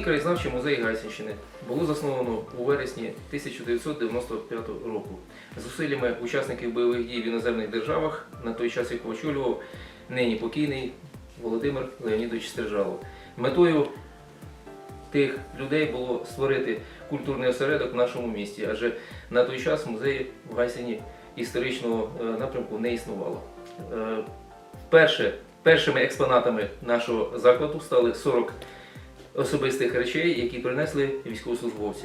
Міський краєзнавчий музей Гайсінщини було засновано у вересні 1995 року зусиллями учасників бойових дій в іноземних державах, на той час якого очолював нині покійний Володимир Леонідович Стержалов. Метою тих людей було створити культурний осередок в нашому місті, адже на той час музею в Гайсині історичного е, напрямку не існувало. Е, Перше, першими експонатами нашого закладу стали 40 особистих речей, які принесли військовослужбовці.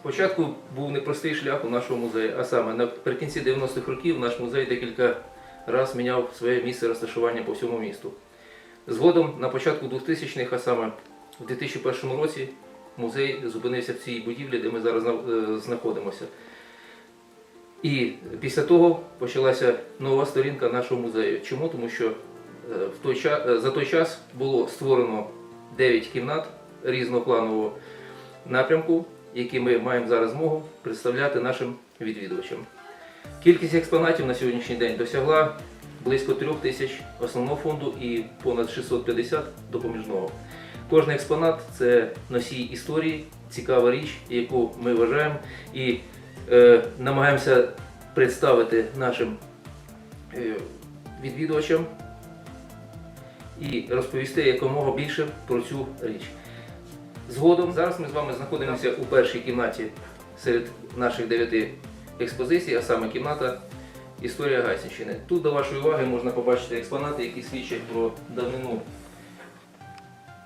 Спочатку був непростий шлях у нашого музею, а саме наприкінці 90-х років наш музей декілька разів міняв своє місце розташування по всьому місту. Згодом на початку 2000-х, а саме в 2001 році, музей зупинився в цій будівлі, де ми зараз е, знаходимося. І після того почалася нова сторінка нашого музею. Чому? Тому що е, в той час, за той час було створено 9 кімнат різнопланового напрямку, які ми маємо зараз змогу представляти нашим відвідувачам. Кількість експонатів на сьогоднішній день досягла близько 3 тисяч основного фонду і понад 650 допоміжного. Кожен експонат це носій історії, цікава річ, яку ми вважаємо і е, намагаємося представити нашим е, відвідувачам і розповісти якомога більше про цю річ. Згодом зараз ми з вами знаходимося у першій кімнаті серед наших дев'яти експозицій, а саме кімната Історія Гайсінщини. Тут до вашої уваги можна побачити експонати, які свідчать про давнину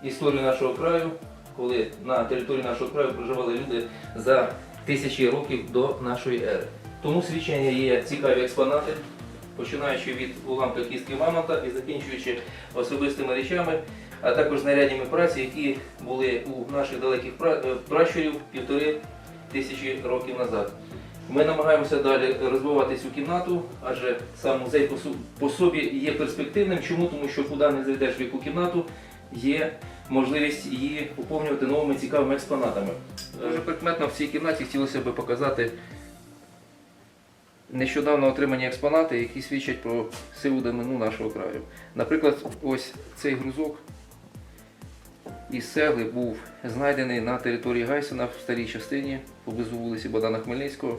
історію нашого краю, коли на території нашого краю проживали люди за тисячі років до нашої ери. Тому свідчення є цікаві експонати, починаючи від уламка кістки мамонта і закінчуючи особистими речами, а також знаряднями праці, які були у наших далеких е, пращурів півтори тисячі років назад. Ми намагаємося далі розвивати цю кімнату, адже сам музей по собі є перспективним. Чому? Тому що куди не зайдеш в яку кімнату, є можливість її поповнювати новими цікавими експонатами. Дуже прикметно в цій кімнаті хотілося б показати нещодавно отримані експонати, які свідчать про сиву давнину нашого краю. Наприклад, ось цей грузок із цегли був знайдений на території Гайсена в старій частині поблизу вулиці Богдана Хмельницького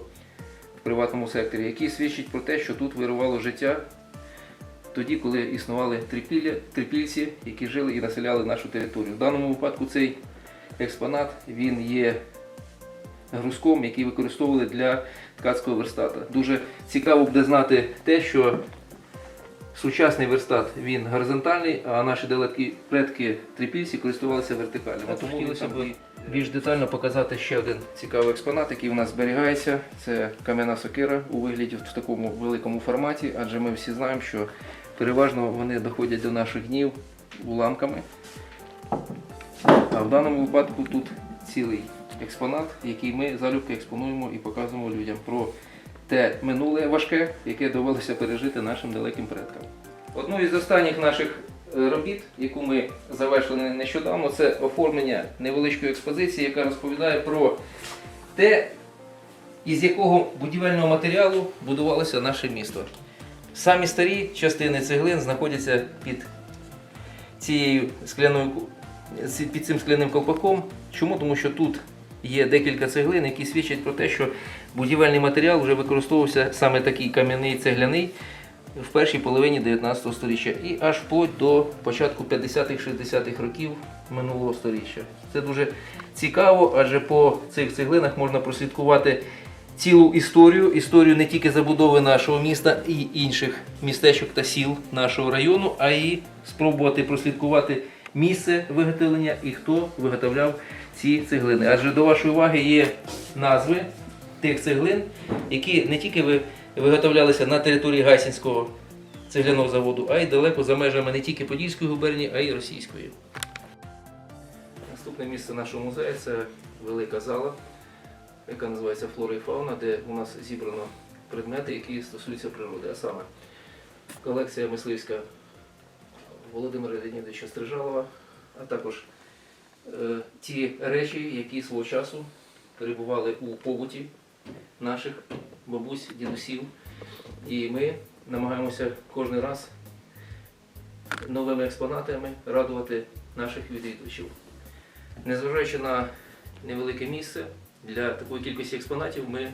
в приватному секторі, який свідчить про те, що тут вирувало життя тоді, коли існували трипільці, які жили і населяли нашу територію. В даному випадку цей експонат він є грузком, який використовували для ткацького верстата. Дуже цікаво буде знати те, що сучасний верстат він горизонтальний, а наші далекі предки трипільці користувалися вертикальним. А Тому хотілося б більш детально показати ще один цікавий експонат, який у нас зберігається. Це кам'яна сокира у вигляді в такому великому форматі, адже ми всі знаємо, що переважно вони доходять до наших днів уламками. А в даному випадку тут цілий експонат, який ми залюбки експонуємо і показуємо людям про те минуле важке, яке довелося пережити нашим далеким предкам. Одну із останніх наших е, робіт, яку ми завершили нещодавно, це оформлення невеличкої експозиції, яка розповідає про те, із якого будівельного матеріалу будувалося наше місто. Самі старі частини цеглин знаходяться під цією скляною під цим скляним колпаком. Чому? Тому що тут є декілька цеглин, які свідчать про те, що будівельний матеріал вже використовувався саме такий кам'яний цегляний в першій половині 19 століття і аж вплоть до початку 50-60-х років минулого століття. Це дуже цікаво, адже по цих цеглинах можна прослідкувати цілу історію, історію не тільки забудови нашого міста і інших містечок та сіл нашого району, а й спробувати прослідкувати місце виготовлення і хто виготовляв ці цеглини. Адже до вашої уваги є назви тих цеглин, які не тільки ви- виготовлялися на території Гайсінського цегляного заводу, а й далеко за межами не тільки Подільської губернії, а й Російської. Наступне місце нашого музею це велика зала, яка називається Флора і фауна, де у нас зібрано предмети, які стосуються природи. А саме колекція мисливська Володимира Леонідовича Стрижалова, а також ті речі, які свого часу перебували у побуті наших бабусь, дідусів. І ми намагаємося кожен раз новими експонатами радувати наших відвідувачів. Незважаючи на невелике місце, для такої кількості експонатів ми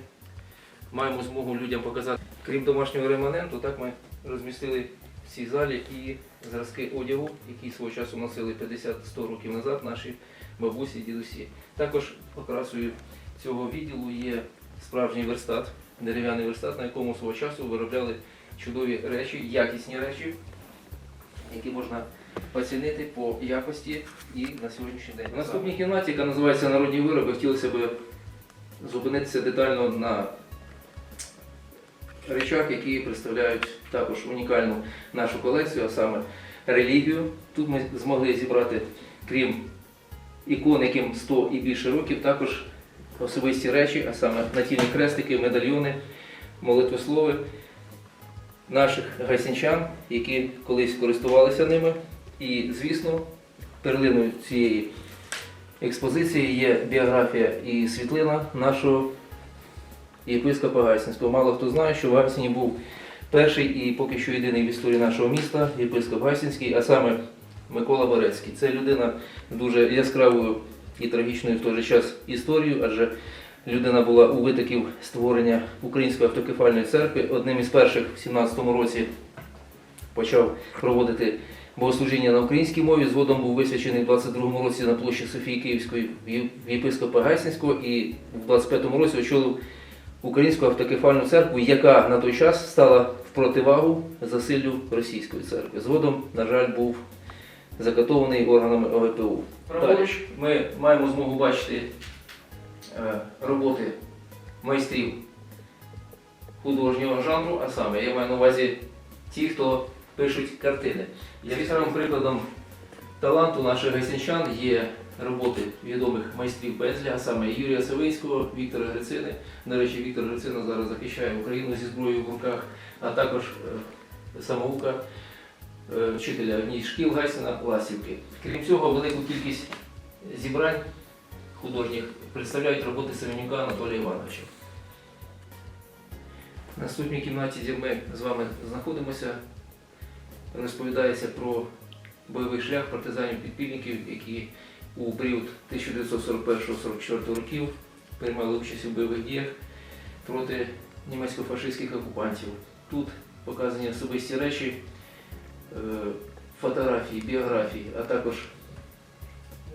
маємо змогу людям показати. Крім домашнього реманенту, так ми розмістили в цій залі і зразки одягу, які свого часу носили 50-100 років назад наші бабусі і дідусі. Також окрасою цього відділу є справжній верстат, дерев'яний верстат, на якому свого часу виробляли чудові речі, якісні речі, які можна оцінити по якості і на сьогоднішній день. Наступній кімнаті, яка називається Народні вироби, хотілося б зупинитися детально на речах, які представляють також унікальну нашу колекцію, а саме релігію. Тут ми змогли зібрати, крім ікон, яким 100 і більше років, також особисті речі, а саме натільні крестики, медальйони, молитвослови наших гайсінчан, які колись користувалися ними. І, звісно, перлиною цієї експозиції є біографія і світлина нашого єпископа Гайсинського. Мало хто знає, що в Гайсині був перший і поки що єдиний в історії нашого міста єпископ Гайсинський, а саме Микола Борецький. Це людина дуже яскравою і трагічною в той же час історією, адже людина була у витоків створення Української автокефальної церкви. Одним із перших в 17-му році почав проводити богослужіння на українській мові. Згодом був висвячений в 22-му році на площі Софії Київської в єпископа Гайсинського і в 25-му році очолив Українську автокефальну церкву, яка на той час стала в противагу засиллю російської церкви. Згодом, на жаль, був закатований органами ОГПУ. Праворуч ми маємо змогу бачити е, роботи майстрів художнього жанру, а саме я маю на увазі ті, хто пишуть картини. Яскравим прикладом таланту наших гайсинчан є роботи відомих майстрів Безля, а саме Юрія Савинського, Віктора Грицини. До речі, Віктор Грицина зараз захищає Україну зі зброєю в руках, а також е, самоука е, вчителя однієї шкіл Гайсина Ласівки. Крім цього, велику кількість зібрань художніх представляють роботи Семенюка Анатолія Івановича. В наступній кімнаті, де ми з вами знаходимося, розповідається про бойовий шлях партизанів-підпільників, які у період 1941-44 років приймали участь у бойових діях проти німецько-фашистських окупантів. Тут показані особисті речі, е, фотографії, біографії, а також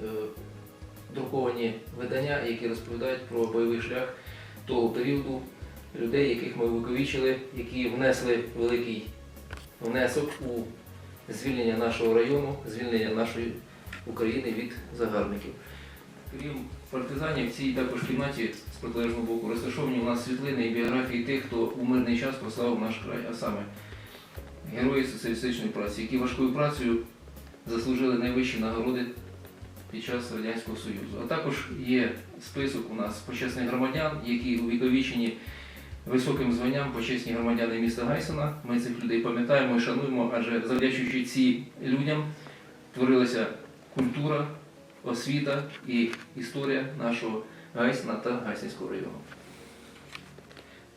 е, друковані видання, які розповідають про бойовий шлях того періоду людей, яких ми увіковічили, які внесли великий внесок у звільнення нашого району, звільнення нашої України від загарбників. Крім партизанів, в цій також кімнаті з протилежного боку розташовані у нас світлини і біографії тих, хто у мирний час прославив наш край, а саме герої соціалістичної праці, які важкою працею заслужили найвищі нагороди під час Радянського Союзу. А також є список у нас почесних громадян, які увіковічені високим званням почесні громадяни міста Гайсена. Ми цих людей пам'ятаємо і шануємо, адже завдячуючи ці людям творилася культура, освіта і історія нашого Гайсена та Гайсинського району.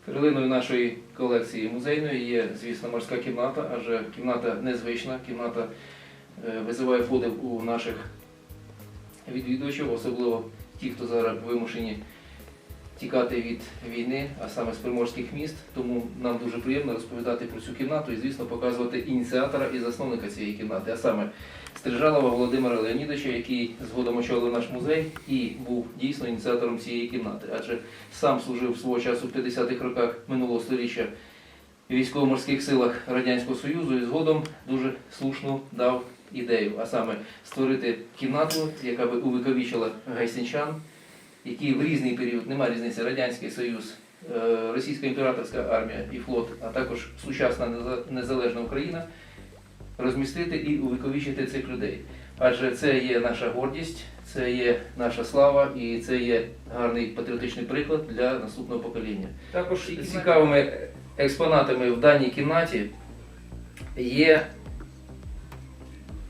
Перлиною нашої колекції музейної є, звісно, морська кімната, адже кімната незвична, кімната е, визиває подив у наших відвідувачів, особливо ті, хто зараз вимушені тікати від війни, а саме з приморських міст. Тому нам дуже приємно розповідати про цю кімнату і, звісно, показувати ініціатора і засновника цієї кімнати, а саме Стрижалова Володимира Леонідовича, який згодом очолив наш музей і був дійсно ініціатором цієї кімнати, адже сам служив свого часу в 50-х роках минулого століття військово-морських силах Радянського Союзу і згодом дуже слушно дав ідею, а саме створити кімнату, яка би увіковічила гайсинчан, які в різний період, немає різниці, Радянський Союз, е, Російська імператорська армія і флот, а також сучасна незалежна Україна, розмістити і увіковічити цих людей. Адже це є наша гордість, це є наша слава і це є гарний патріотичний приклад для наступного покоління. Також цікавими експонатами в даній кімнаті є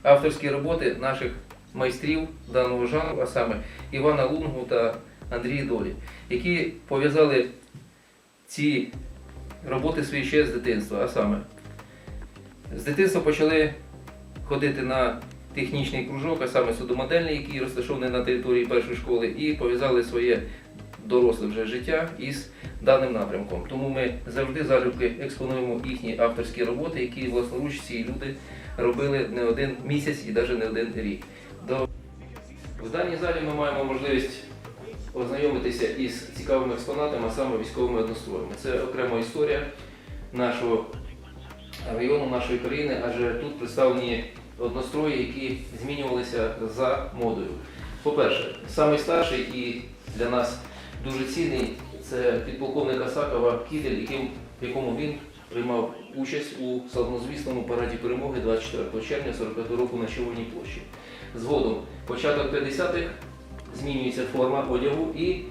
авторські роботи наших майстрів даного жанру, а саме Івана Лунгу та Андрія Долі, які пов'язали ці роботи свої ще з дитинства. А саме з дитинства почали ходити на технічний кружок, а саме судомодельний, який розташований на території першої школи, і пов'язали своє доросле вже життя із даним напрямком. Тому ми завжди залюбки експонуємо їхні авторські роботи, які власноруч ці люди робили не один місяць і навіть не один рік. До... В даній залі ми маємо можливість ознайомитися із цікавими експонатами, а саме військовими одностроями. Це окрема історія нашого району, нашої країни, адже тут представлені однострої, які змінювалися за модою. По-перше, найстарший і для нас дуже цінний це підполковник Асакова Кідель, яким, якому він приймав участь у славнозвісному параді перемоги 24 червня 45 року на Червоній площі. Згодом, початок 50-х, змінюється форма одягу і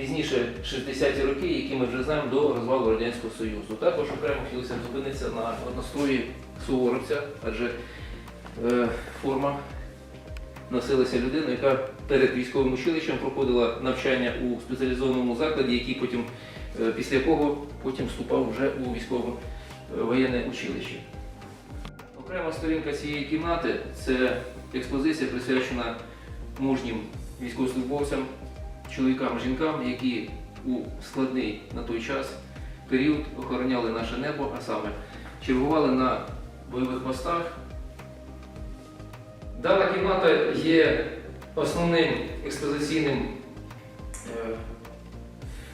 пізніше 60-ті роки, які ми вже знаємо до розвалу Радянського Союзу. Також окремо хотілося зупинитися на однострої суворовця, адже е, форма носилася людина, яка перед військовим училищем проходила навчання у спеціалізованому закладі, який потім, е, після якого потім вступав вже у військово е, воєнне училище. Окрема сторінка цієї кімнати це експозиція, присвячена мужнім військовослужбовцям, чоловікам, жінкам, які у складний на той час період охороняли наше небо, а саме чергували на бойових постах. Дана кімната є основним експозиційним. е,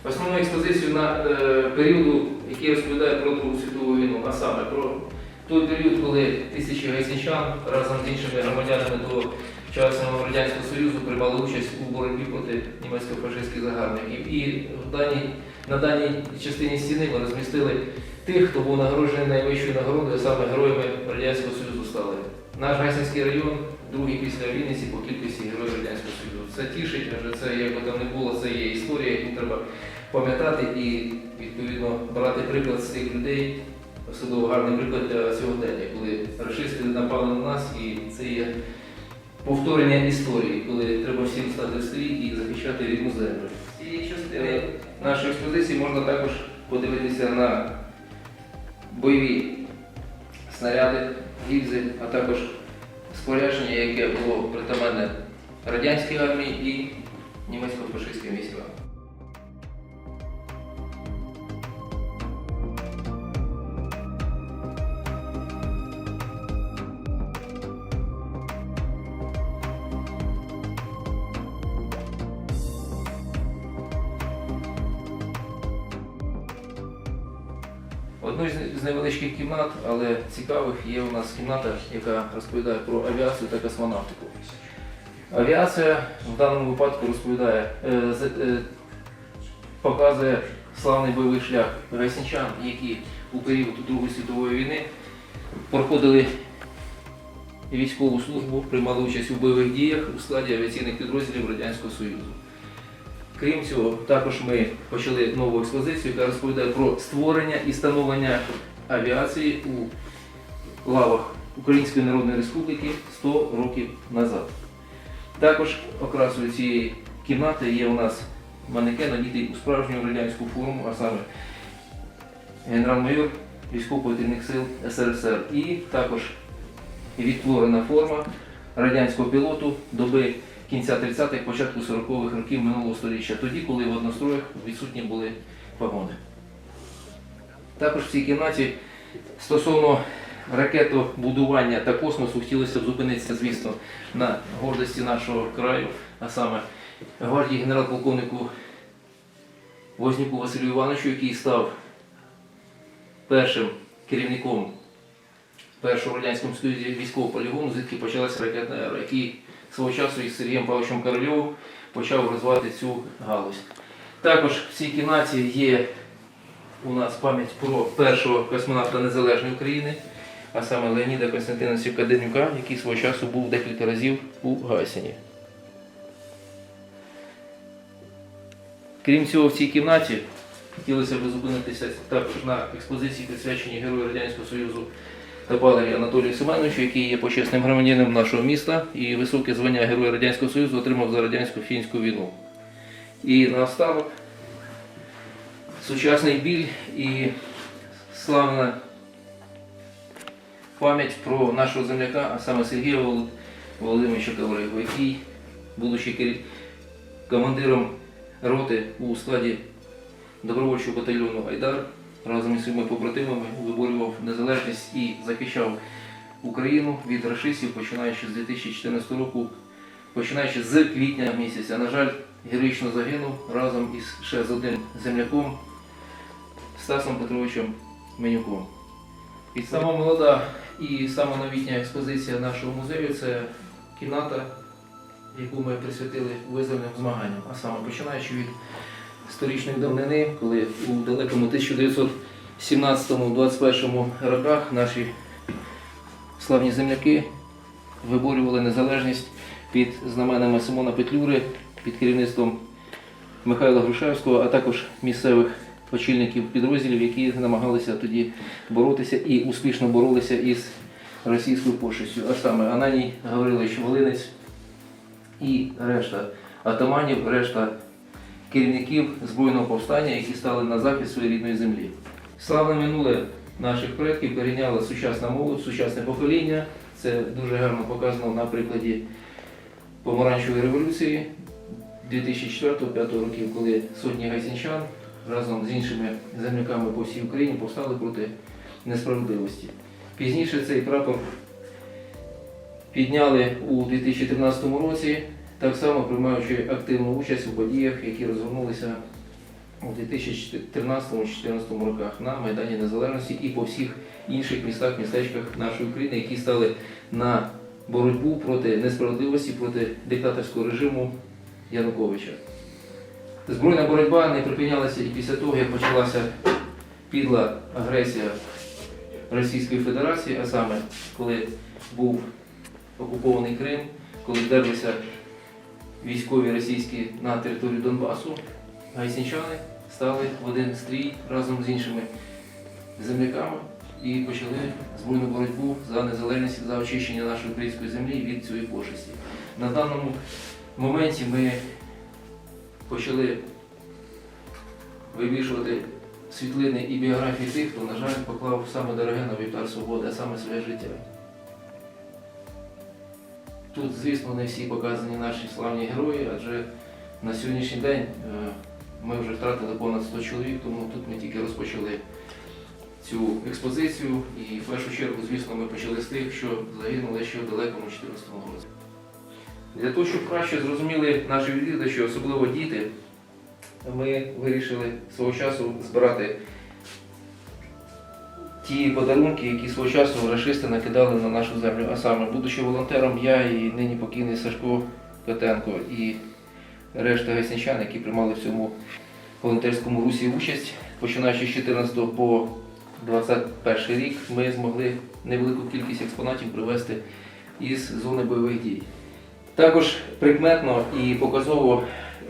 Основною експозицією на е, періоду, який розповідає про Другу світову війну, а саме про той період, коли тисячі гайсінчан разом з іншими громадянами до вчасного Радянського Союзу приймали участь у боротьбі проти німецько-фашистських загарбників. І даній, на даній частині стіни ми розмістили тих, хто був нагороджений найвищою нагородою, саме героями Радянського Союзу стали. Наш Гайсинський район, другий після Вінниці по кількості героїв Радянського Союзу. Це тішить, адже це як би там не було, це є історія, яку треба пам'ятати і відповідно брати приклад з тих людей, особливо гарний приклад для сьогодення, коли рашисти напали на нас, і це є повторення історії, коли треба всім стати в стрій і захищати рідну землю. З частини нашої експозиції можна також подивитися на бойові снаряди, гільзи, а також спорядження, яке було притаманне радянській армії і німецько-фашистським військам. З- невеличких кімнат, але цікавих, є у нас кімната, яка розповідає про авіацію та космонавтику. Авіація в даному випадку розповідає, е, е, показує славний бойовий шлях гайсінчан, які у період Другої світової війни проходили військову службу, приймали участь у бойових діях у складі авіаційних підрозділів Радянського Союзу. Крім цього, також ми почали нову експозицію, яка розповідає про створення і становлення авіації у лавах Української Народної Республіки 100 років назад. Також окрасою цієї кімнати є у нас манекен, одітий у справжню радянську форму, а саме генерал-майор військово-повітряних сил СРСР. І також відтворена форма радянського пілоту доби кінця 30-х, початку 40-х років минулого століття, тоді, коли в одностроях відсутні були погони. Також в цій кімнаті стосовно ракетобудування та космосу хотілося б зупинитися, звісно, на гордості нашого краю, а саме гвардії генерал-полковнику Вознюку Василю Івановичу, який став першим керівником першого радянському Союзі військового полігону, звідки почалася ракетна ера, який свого часу із Сергієм Павловичем Корольовим почав розвивати цю галузь. Також в цій кімнаті є у нас пам'ять про першого космонавта Незалежної України, а саме Леоніда Константиновича Каденюка, який свого часу був декілька разів у Гайсіні. Крім цього, в цій кімнаті хотілося б зупинитися також на експозиції, присвяченій Герою Радянського Союзу та Палері Анатолію Семеновичу, який є почесним громадянином нашого міста і високе звання Героя Радянського Союзу отримав за радянсько-фінську війну. І наостанок сучасний біль і славна пам'ять про нашого земляка, а саме Сергія Волод- Володимировича Ковригу, який, будучи командиром роти у складі добровольчого батальйону Айдар, разом із своїми побратимами виборював незалежність і захищав Україну від рашистів, починаючи з 2014 року, починаючи з квітня місяця. На жаль, героїчно загинув разом із ще з одним земляком Стасом Петровичем Менюком. І сама молода і сама новітня експозиція нашого музею це кімната, яку ми присвятили визвольним змаганням, а саме починаючи від сторічної давнини, коли у далекому 1917-21 роках наші славні земляки виборювали незалежність під знаменами Симона Петлюри, під керівництвом Михайла Грушевського, а також місцевих очільників підрозділів, які намагалися тоді боротися і успішно боролися із російською пошестю, а саме Ананій Гаврилович Волинець і решта атаманів, решта керівників збройного повстання, які стали на захист своєї рідної землі. Славне минуле наших предків перейняла сучасна молодь, сучасне покоління. Це дуже гарно показано на прикладі помаранчевої революції 2004-2005 років, коли сотні гайсінчан разом з іншими земляками по всій Україні повстали проти несправедливості. Пізніше цей прапор підняли у 2013 році, так само приймаючи активну участь у подіях, які розгорнулися у 2013-2014 роках на Майдані Незалежності і по всіх інших містах, містечках нашої України, які стали на боротьбу проти несправедливості, проти диктаторського режиму Януковича. Збройна боротьба не припинялася і після того, як почалася підла агресія Російської Федерації, а саме коли був окупований Крим, коли вдерлися військові російські на територію Донбасу, гайсінчани стали в один стрій разом з іншими земляками і почали збройну боротьбу за незалежність, за очищення нашої української землі від цієї пошесті. На даному моменті ми почали вивішувати світлини і біографії тих, хто, на жаль, поклав саме дороге на вівтар свободи, а саме своє життя. Тут, звісно, не всі показані наші славні герої, адже на сьогоднішній день е, ми вже втратили понад 100 чоловік, тому тут ми тільки розпочали цю експозицію. І в першу чергу, звісно, ми почали з тих, що загинули ще в далекому 14 році. Для того, щоб краще зрозуміли наші відвідувачі, особливо діти, ми вирішили свого часу збирати ті подарунки, які свого часу рашисти накидали на нашу землю. А саме, будучи волонтером, я і нині покійний Сашко Котенко і решта гайсенчан, які приймали в цьому волонтерському русі участь, починаючи з 14 по 21 рік, ми змогли невелику кількість експонатів привезти із зони бойових дій. Також прикметно і показово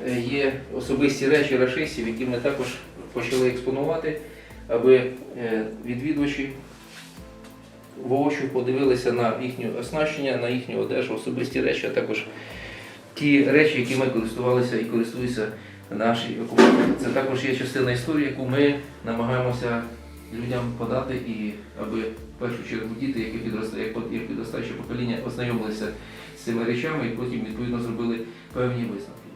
е, є особисті речі рашистів, які ми також почали експонувати, аби е, відвідувачі воочию подивилися на їхнє оснащення, на їхню одежу, особисті речі, а також ті речі, які ми користувалися і користуються наші окупанти. Це також є частина історії, яку ми намагаємося людям подати, і аби в першу чергу діти, які підростають, як як підростаюче покоління, ознайомилися з цими речами і потім відповідно зробили певні висновки.